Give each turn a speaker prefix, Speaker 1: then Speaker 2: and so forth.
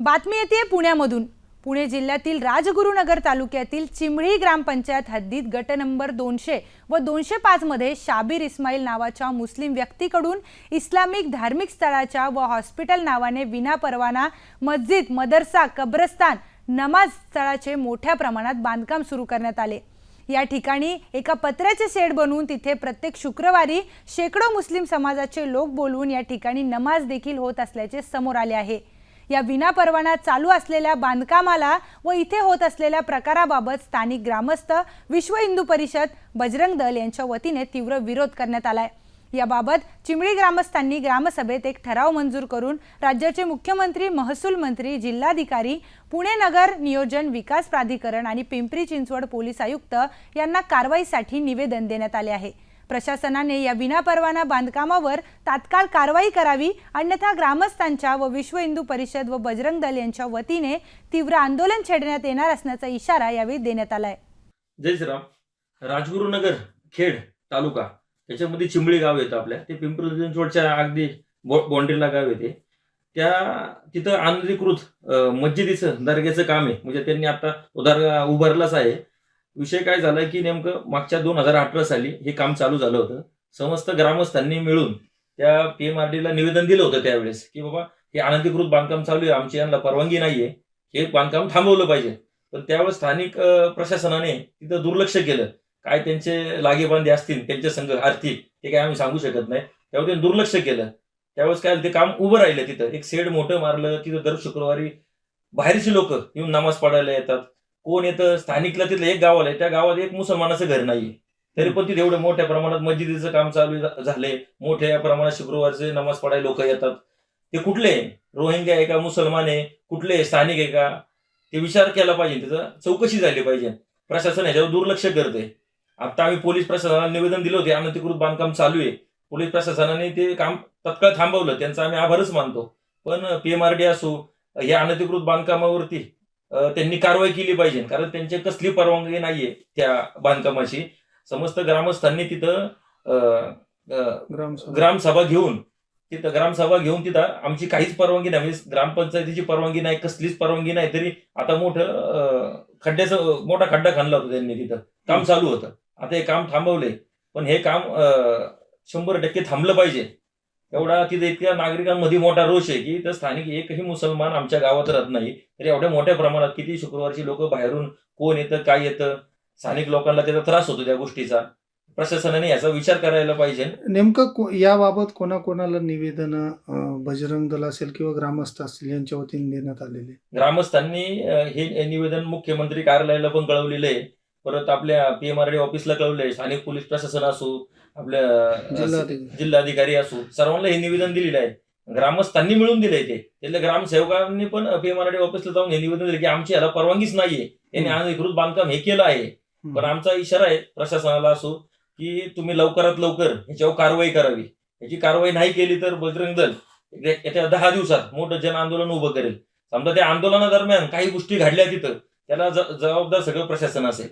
Speaker 1: बातमी येते पुण्यामधून. पुणे जिल्ह्यातील राजगुरुनगर तालुक्यातील चिमळी ग्रामपंचायत हद्दीत गट नंबर दोनशे व दोनशे पाचमध्ये शाबीर इस्माईल नावाच्या मुस्लिम व्यक्तीकडून इस्लामिक धार्मिक स्थळाच्या व हॉस्पिटल नावाने विनापरवाना मस्जिद मदरसा कब्रस्तान नमाज स्थळाचे मोठ्या प्रमाणात बांधकाम सुरू करण्यात आले. या ठिकाणी एका पत्र्याचे शेड बनवून तिथे प्रत्येक शुक्रवारी शेकडो मुस्लिम समाजाचे लोक बोलवून या ठिकाणी नमाज देखील होत असल्याचे समोर आले आहे. या विनापरवाना चालू असलेल्या बांधकामाला व इथे होत असलेल्या प्रकाराबाबत स्थानिक ग्रामस्थ विश्व हिंदू परिषद बजरंग दल यांच्या वतीने तीव्र विरोध करण्यात आलाय. याबाबत चिमळी ग्रामस्थांनी ग्रामसभेत एक ठराव मंजूर करून राज्याचे मुख्यमंत्री महसूल मंत्री जिल्हाधिकारी पुणे नगर नियोजन विकास प्राधिकरण आणि पिंपरी चिंचवड पोलीस आयुक्त यांना कारवाईसाठी निवेदन देण्यात आले आहे. प्रशासनाने या विनापरवाना बांधकामावर तात्काळ कारवाई करावी अन्यथा ग्रामस्थांच्या व विश्व हिंदू परिषद व बजरंग दल यांच्या वतीने तीव्र आंदोलन छेडण्यात येणार असण्याचा इशारा यावेळी देण्यात आलाय.
Speaker 2: जय श्रीराम. राजगुरुनगर खेड तालुका त्याच्यामध्ये चिंबळी गाव येतं आपल्या. ते पिंपरी चिंचवडच्या अगदी बॉन्ड्रीला गाव येते. त्या तिथं अनधिकृत मस्जिदीचं दर्ग्याचं काम आहे. म्हणजे त्यांनी आता उदार उभारलाच आहे. विषय काय झाला की नेमकं मागच्या दोन हजार अठरा साली हे काम चालू झालं होतं. समस्त ग्रामस्थांनी मिळून त्या पी एम आर डीला निवेदन दिलं होतं त्यावेळेस की बाबा हे अनधिकृत बांधकाम चालू आहे आमची यांना परवानगी नाहीये. हे बांधकाम थांबवलं पाहिजे. पण त्यावेळेस स्थानिक प्रशासनाने तिथं दुर्लक्ष केलं. काय त्यांचे लागेबांधे असतील त्यांचे संघ आर्थिक ते काय आम्ही सांगू शकत नाही. त्यावेळी त्यांनी दुर्लक्ष केलं. त्यावेळेस काय ते काम उभं राहिलं तिथं. एक सेड मोठं मारलं तिथं दर शुक्रवारी बाहेरची लोक येऊन नमाज पडायला येतात. कोण येतं? स्थानिकला तिथलं एक गाव आलंय त्या गावात एक मुसलमानाचं घर नाहीये. तरी पण तिथे एवढं मोठ्या प्रमाणात मस्जिदीचं काम चालू झाले झालंय. मोठ्या प्रमाणात शुक्रवारचे नमाज पडायला लोक येतात. ते कुठले? रोहिंग्या आहे का? मुसलमान आहे. कुठले? स्थानिक आहे का? ते विचार केला पाहिजे. त्याचा चौकशी झाली पाहिजे. प्रशासन याच्यावर दुर्लक्ष करते आता आम्ही पोलीस प्रशासनाला निवेदन दिलं होते. अनधिकृत बांधकाम चालू आहे. पोलीस प्रशासनाने ते काम तत्काळ थांबवलं. त्यांचा आम्ही आभारच मानतो. पण पीएमआरडी असो या अनधिकृत बांधकामावरती त्यांनी कारवाई केली पाहिजे. कारण त्यांची कसली परवानगी नाहीये त्या बांधकामाची. समस्त ग्रामस्थांनी तिथं
Speaker 3: ग्रामसभा.
Speaker 2: घेऊन तिथं ग्रामसभा घेऊन तिथं आमची काहीच परवानगी नाही. म्हणजे ग्रामपंचायतीची परवानगी नाही कसलीच परवानगी नाही. तरी आता मोठं खड्ड्याचं मोठा खड्डा खणला होता त्यांनी तिथं. काम चालू होतं. आता हे काम थांबवले पण हे काम शंभर टक्के थांबलं पाहिजे. एवढा तिथे इतक्या नागरिकांमध्ये मोठा रोष आहे की तर स्थानिक एकही मुसलमान आमच्या गावात राहत नाही. तर एवढ्या मोठ्या प्रमाणात किती शुक्रवारची लोक बाहेरून कोण येतं काय येतं स्थानिक लोकांना त्याचा त्रास होतो त्या गोष्टीचा. प्रशासनाने याचा विचार करायला पाहिजे.
Speaker 3: नेमकं याबाबत कोणाकोणाला निवेदन बजरंग दल असेल किंवा ग्रामस्थ असतील यांच्या वतीने देण्यात आलेले?
Speaker 2: ग्रामस्थांनी हे निवेदन मुख्यमंत्री कार्यालयाला पण कळवलेलं आहे. परत आपल्या पीएमआरडी ऑफिसला कळवलंय स्थानिक पोलीस प्रशासन असो आपल्या
Speaker 3: जिल्हाधिकारी.
Speaker 2: जिल्हाधिकारी असो सर्वांना हे निवेदन दिलेलं आहे. ग्रामस्थांनी मिळून दिलंय ते. त्यातल्या ग्रामसेवकांनी पण पीएमआरडी ऑफिसला जाऊन हे निवेदन दिलं की आमची याला परवानगीच नाहीये. यांनी
Speaker 3: हम्म.
Speaker 2: अनधिकृत बांधकाम हे केलं आहे. पण आमचा इशारा आहे प्रशासनाला असो की तुम्ही लवकरात लवकर ह्याच्यावर कारवाई करावी. याची कारवाई नाही केली तर बजरंग दल येत्या दहा दिवसात मोठं जन आंदोलन उभं करेल. समजा त्या आंदोलनादरम्यान काही गोष्टी घडल्या तिथं त्याला ज- जबाबदार सगळं प्रशासन असेल.